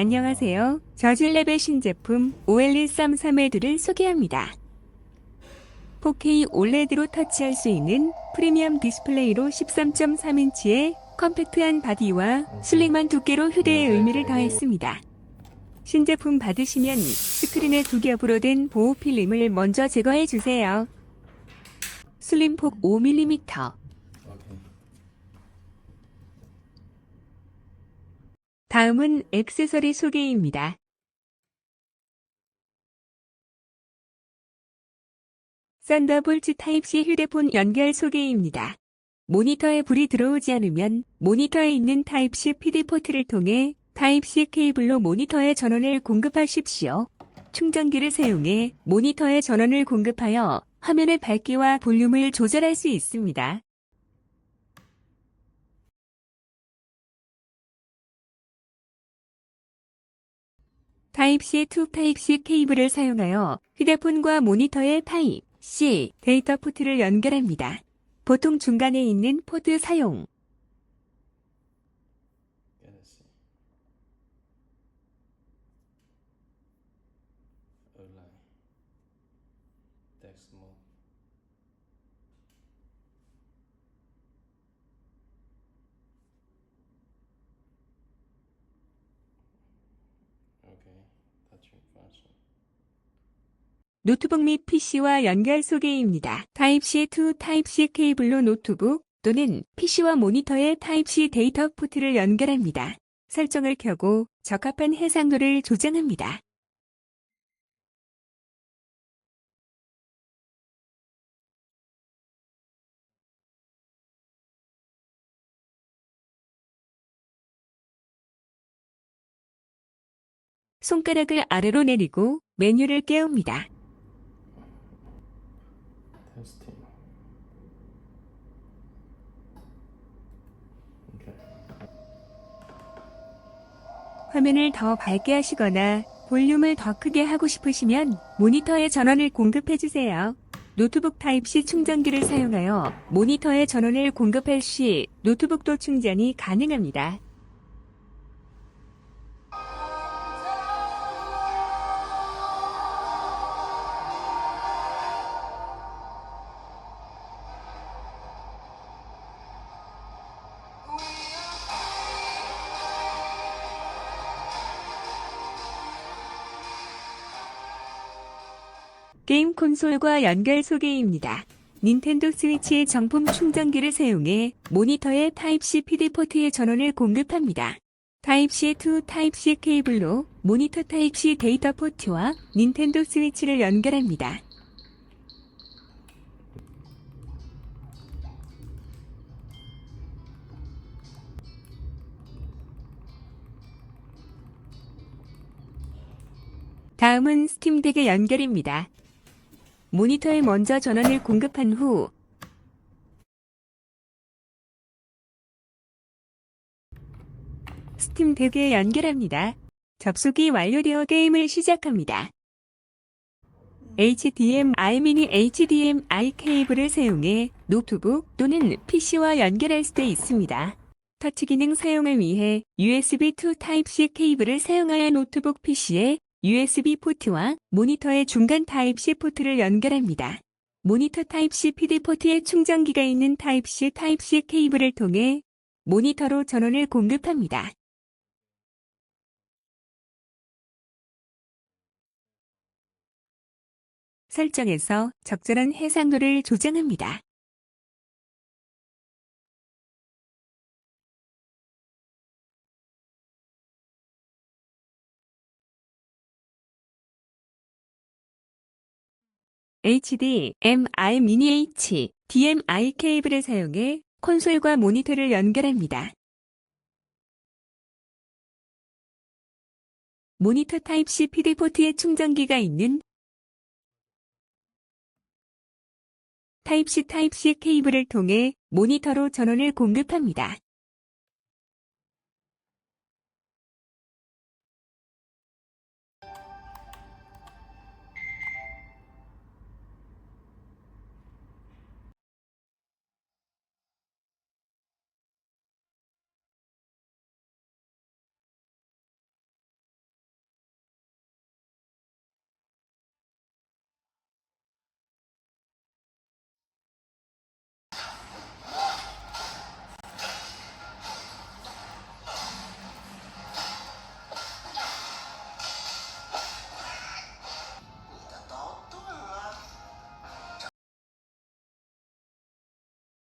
안녕하세요. 저질랩의 신제품 OLE332를 소개합니다. 4K OLED로 터치할 수 있는 프리미엄 디스플레이로 13.3인치의 컴팩트한 바디와 슬림한 두께로 휴대의 의미를 더했습니다. 신제품 받으시면 스크린에 두 겹으로 된 보호 필름을 먼저 제거해 주세요. 슬림폭 5mm, 오케이. 다음은 액세서리 소개입니다. 썬더볼트 타입C 휴대폰 연결 소개입니다. 모니터에 불이 들어오지 않으면 모니터에 있는 타입C PD 포트를 통해 타입C 케이블로 모니터에 전원을 공급하십시오. 충전기를 사용해 모니터에 전원을 공급하여 화면의 밝기와 볼륨을 조절할 수 있습니다. 타입C to 타입C 케이블을 사용하여 휴대폰과 모니터의 타입C 데이터 포트를 연결합니다. 보통 중간에 있는 포트 사용, 노트북 및 PC와 연결 소개입니다. 타입C to 타입C 케이블로 노트북 또는 PC와 모니터의 타입C 데이터 포트를 연결합니다. 설정을 켜고 적합한 해상도를 조정합니다. 손가락을 아래로 내리고 메뉴를 깨웁니다. 화면을 더 밝게 하시거나 볼륨을 더 크게 하고 싶으시면 모니터에 전원을 공급해 주세요. 노트북 타입C 충전기를 사용하여 모니터에 전원을 공급할 시 노트북도 충전이 가능합니다. 게임 콘솔과 연결 소개입니다. 닌텐도 스위치의 정품 충전기를 사용해 모니터의 타입C PD 포트에 전원을 공급합니다. 타입C to 타입C 케이블로 모니터 타입C 데이터 포트와 닌텐도 스위치를 연결합니다. 다음은 스팀덱의 연결입니다. 모니터에 먼저 전원을 공급한 후 스팀 덱에 연결합니다. 접속이 완료되어 게임을 시작합니다. HDMI 미니 HDMI 케이블을 사용해 노트북 또는 PC와 연결할 수도 있습니다. 터치 기능 사용을 위해 USB 2 타입C 케이블을 사용하여 노트북 PC에 USB 포트와 모니터의 중간 타입C 포트를 연결합니다. 모니터 타입C PD 포트에 충전기가 있는 타입C 타입C 케이블을 통해 모니터로 전원을 공급합니다. 설정에서 적절한 해상도를 조정합니다. HDMI 미니 H, DMI 케이블을 사용해 콘솔과 모니터를 연결합니다. 모니터 타입C PD 포트에 충전기가 있는 타입C 타입C 케이블을 통해 모니터로 전원을 공급합니다.